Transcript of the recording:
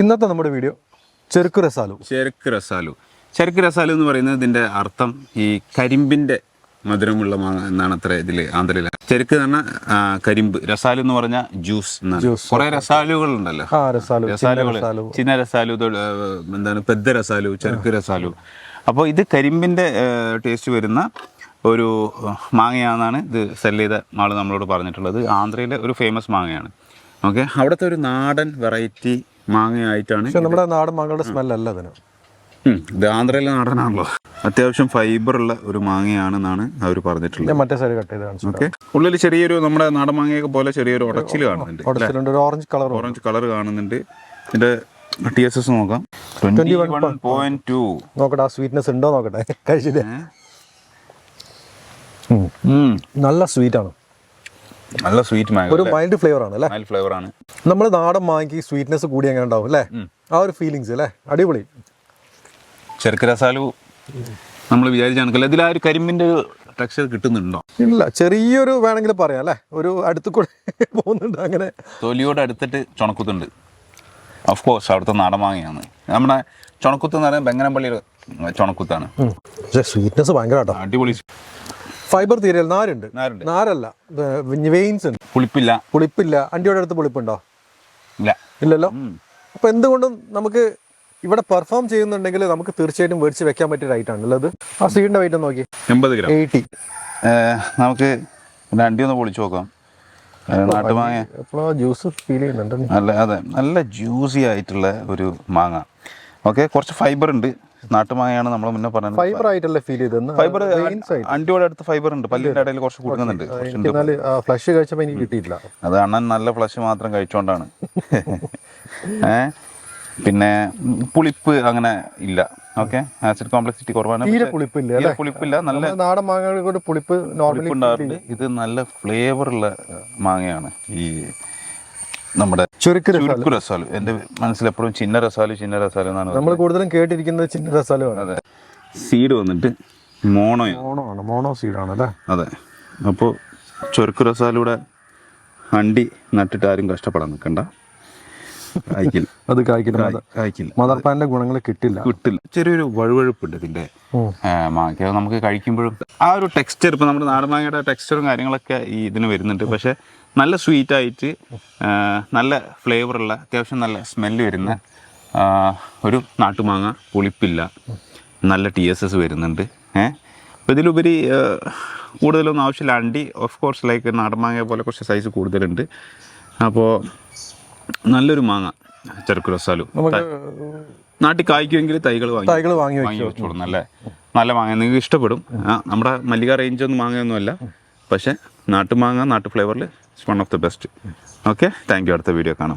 ഇന്നത്തെ നമ്മുടെ വീഡിയോ ചെറുക്ക് രസാലു. ചെറുക്ക് രസാലു. ചെറുക്ക് രസാലു എന്ന് പറയുന്നത് ഇതിന്റെ അർത്ഥം ഈ കരിമ്പിന്റെ മധുരമുള്ള മാങ്ങ എന്നാണ് അത്ര ഇതിൽ ആന്ധ്രയിൽ ചെറുക്ക് എന്ന് പറഞ്ഞാൽ കരിമ്പ്. രസാലു എന്ന് പറഞ്ഞാൽ ജ്യൂസ് എന്നാണ്. കുറെ രസാലുകൾ ഉണ്ടല്ലോ രസാലുകൾ രസാലു. ചിന്ന രസാലു എന്താണ് പെദ്ദ രസാലു ചെറുക്ക് രസാലു. അപ്പോൾ ഇത് കരിമ്പിന്റെ ടേസ്റ്റ് വരുന്ന ഒരു മാങ്ങയാണെന്നാണ് ഇത് സെൽ ചെയ്ത ആൾ നമ്മളോട് പറഞ്ഞിട്ടുള്ളത്. ആന്ധ്രയിലെ ഒരു ഫേമസ് മാങ്ങയാണ്. ഓക്കെ. അവിടുത്തെ ഒരു നാടൻ വെറൈറ്റി മാങ്ങയായിട്ടാണ് പക്ഷെ നമ്മുടെ നാടൻ മാങ്ങളുടെ സ്മെല്ലല്ല അതിന്. ഇത് ആന്ധ്രയിലെ നാടനാണല്ലോ. അത്യാവശ്യം ഫൈബർ ഉള്ള ഒരു മാങ്ങയാണെന്നാണ് അവർ പറഞ്ഞിട്ടുള്ളത്. മറ്റേ സൈഡ് കട്ട് ചെയ്ത് ഓക്കെ. ഉള്ളിൽ ചെറിയൊരു നമ്മുടെ നാടൻ മാങ്ങയൊക്കെ പോലെ ചെറിയൊരു ഉടച്ചിൽ കാണുന്നുണ്ട്. ഓറഞ്ച് കളർ ഓറഞ്ച് കളർ കാണുന്നുണ്ട്. ഇതിന്റെ ടി എസ് എസ് നോക്കാം. ട്വന്റി വൺ പോയിന്റ് ടു നോക്കട്ടെ ആ സ്വീറ്റ്നെസ് ഉണ്ടോ നോക്കട്ടെ. കഴിച്ചില്ലേ. നല്ല സ്വീറ്റ് ആണ്. നല്ല സ്വീറ്റ് മാങ്ങ ഒരു മൈൽഡ് ഫ്ലേവർ ആണ് അല്ലേ? മൈൽഡ് ഫ്ലേവർ ആണ്. നമ്മൾ നാടൻ മാങ്ങയ്ക്ക് സ്വീറ്റ്നെസ് കൂടി അങ്ങനെ ഉണ്ടാവും അല്ലേ? ആ ഒരു ഫീലിങ്സ് അല്ലേ? അടിപൊളി. ചെറുക്ക് രസാലു നമ്മൾ വിചാരിച്ച കണക്കല്ല. ഇതിൽ ആ ഒരു കരിമ്പിന്റെ ഒരു ടെക്സ്ചർ കിട്ടുന്നുണ്ടോ? ഇല്ല ചെറിയൊരു വേണമെങ്കിൽ പറയാം അല്ലേ? ഒരു അടുത്ത് കൂടെ പോകുന്നുണ്ട് അങ്ങനെ. തൊലിയോട് അടുത്തിട്ട് ചുണക്കുത്തുണ്ട്. ഓഫ് കോഴ്സ് അവിടുത്തെ നാടൻ മാങ്ങയാണ്. നമ്മുടെ ചുണക്കുത്ത് എന്ന് പറയുന്നത് ബെങ്ങനപ്പള്ളിയുടെ ചുണക്കുത്താണ്. പക്ഷേ സ്വീറ്റ്നെസ് ഭയങ്കര അടിപൊളി. ഫൈബർ തീരൽ നാരുണ്ട്. നാരുണ്ട്. നാരല്ല. വെയിൻസ് ഉണ്ട്. പുളിപ്പില്ല. പുളിപ്പില്ല. അണ്ടിയുടെ അടുത്ത് പുളിപ്പുണ്ടോ? ഇല്ല. ഇല്ലല്ലോ? അപ്പൊ എന്തുകൊണ്ടും നമുക്ക് ഇവിടെ പെർഫോം ചെയ്യുന്നുണ്ടെങ്കിൽ നമുക്ക് തീർച്ചയായിട്ടും മേടിച്ച് വെക്കാൻ പറ്റിയ റൈറ്റ് ആണല്ലോ അത്. ആ സീഡിന്റെ വെയിറ്റ് നോക്കി. എൺപത് ഗ്രാം. എയ്റ്റി. നമുക്ക് അണ്ടി ഒന്ന് പൊളിച്ചു നോക്കാം. നാട്ടുമാങ്ങ എപ്പോഴോ ജ്യൂസ് ഫീൽ ചെയ്യുന്നുണ്ട്? നല്ല അതെ. നല്ല ജ്യൂസി ആയിട്ടുള്ള ഒരു മാങ്ങ. ഓക്കെ കുറച്ച് ഫൈബർ ഉണ്ട്. നാട്ടുമാങ്ങയാണ് നമ്മൾ മുന്നേ പറഞ്ഞത്. ഫൈബർ ആയിട്ടല്ലേ ഫീൽ ചെയ്തത് ഫൈബർ അണ്ടിയോടെ അടുത്ത് ഫൈബർ ഉണ്ട്. പല്ലിന്റെ ഇടയിൽ കുറച്ച് കൊടുക്കുന്നുണ്ട് ഫ്ലഷ് കഴിച്ചപ്പോൾ എനിക്ക് കിട്ടിയില്ല അത് അണ്ണൻ നല്ല ഫ്ലഷ് മാത്രം കഴിച്ചോണ്ടാണ്. ഏ? പിന്നെ പുളിപ്പ് അങ്ങനെ ഇല്ല. ഓക്കെ ആസിഡ് കോംപ്ലക്സിറ്റി കുറവാണ്. തീരെ പുളിപ്പില്ല പുളിപ്പില്ല. നല്ല നാടൻ മാങ്ങകൾ കൊണ്ട് പുളിപ്പ് നോർമലി പുളിപ്പുണ്ടാറുണ്ട് ഇത് നല്ല ഫ്ലേവർ ഉള്ള മാങ്ങയാണ്. ഈ നമ്മുടെ ചുരുക്ക് രസം രസാലു. എന്റെ മനസ്സിൽ എപ്പോഴും ചിന്ന രസാലു ചിന്ന രസാലു എന്നാണ് നമ്മൾ കൂടുതലും കേട്ടിരിക്കുന്നത് ചിന്ന രസാലുമാണ് അതെ. സീഡ് വന്നിട്ട് മോണോ. മോണോ ആണ് മോണോ സീഡ് ആണ് അല്ലേ? അതെ. അപ്പോൾ ചുരുക്കു രസാലൂടെ വണ്ടി നട്ടിട്ട് ആരും കഷ്ടപ്പെടാൻ നിൽക്കണ്ട. കായ്ക്കില്ല അത് കായ്ക്കില്ല കായ്- കായ്ക്കില്ല മദർ പ്ലാന്റിന്റെ ഗുണങ്ങൾ കിട്ടില്ല. കിട്ടില്ല. ചെറിയൊരു വഴുവഴുപ്പുണ്ട് ഇതിന്റെ മാങ്ങ നമുക്ക് കഴിക്കുമ്പോഴും ആ ഒരു ടെക്സ്ചർ ഇപ്പൊ നമ്മുടെ നാടമാങ്ങയുടെ ടെക്സ്ചറും കാര്യങ്ങളൊക്കെ ഈ ഇതിന് വരുന്നുണ്ട്. പക്ഷെ നല്ല സ്വീറ്റ് ആയിട്ട് നല്ല ഫ്ലേവറുള്ള അത്യാവശ്യം നല്ല സ്മെല്ല് വരുന്ന ഒരു നാട്ടുമാങ്ങ പുളിപ്പില്ല. നല്ല ടി എസ് എസ് വരുന്നുണ്ട്. ഏഹ് അപ്പോൾ ഇതിലുപരി കൂടുതലൊന്നും ആവശ്യമില്ല. അണ്ടി ഓഫ് കോഴ്സ് ലൈക്ക് നാടൻ മാങ്ങയെ പോലെ കുറച്ച് സൈസ് കൂടുതലുണ്ട്. അപ്പോൾ നല്ലൊരു മാങ്ങ ചെറുക്കു രസാലു നമുക്ക് നാട്ടിൽ കായ്ക്കുമെങ്കിൽ തൈകൾ വാങ്ങി തൈകൾ വാങ്ങി വെച്ചോളും. നല്ല നല്ല മാങ്ങ നിങ്ങൾക്ക് ഇഷ്ടപ്പെടും. നമ്മുടെ മല്ലിക റേഞ്ച് ഒന്നും മാങ്ങയൊന്നുമല്ല. പക്ഷേ നാട്ടുമാങ്ങ നാട്ടു ഫ്ലേവറിൽ one of the best okay thank you അടുത്ത വീഡിയോ കാണാം.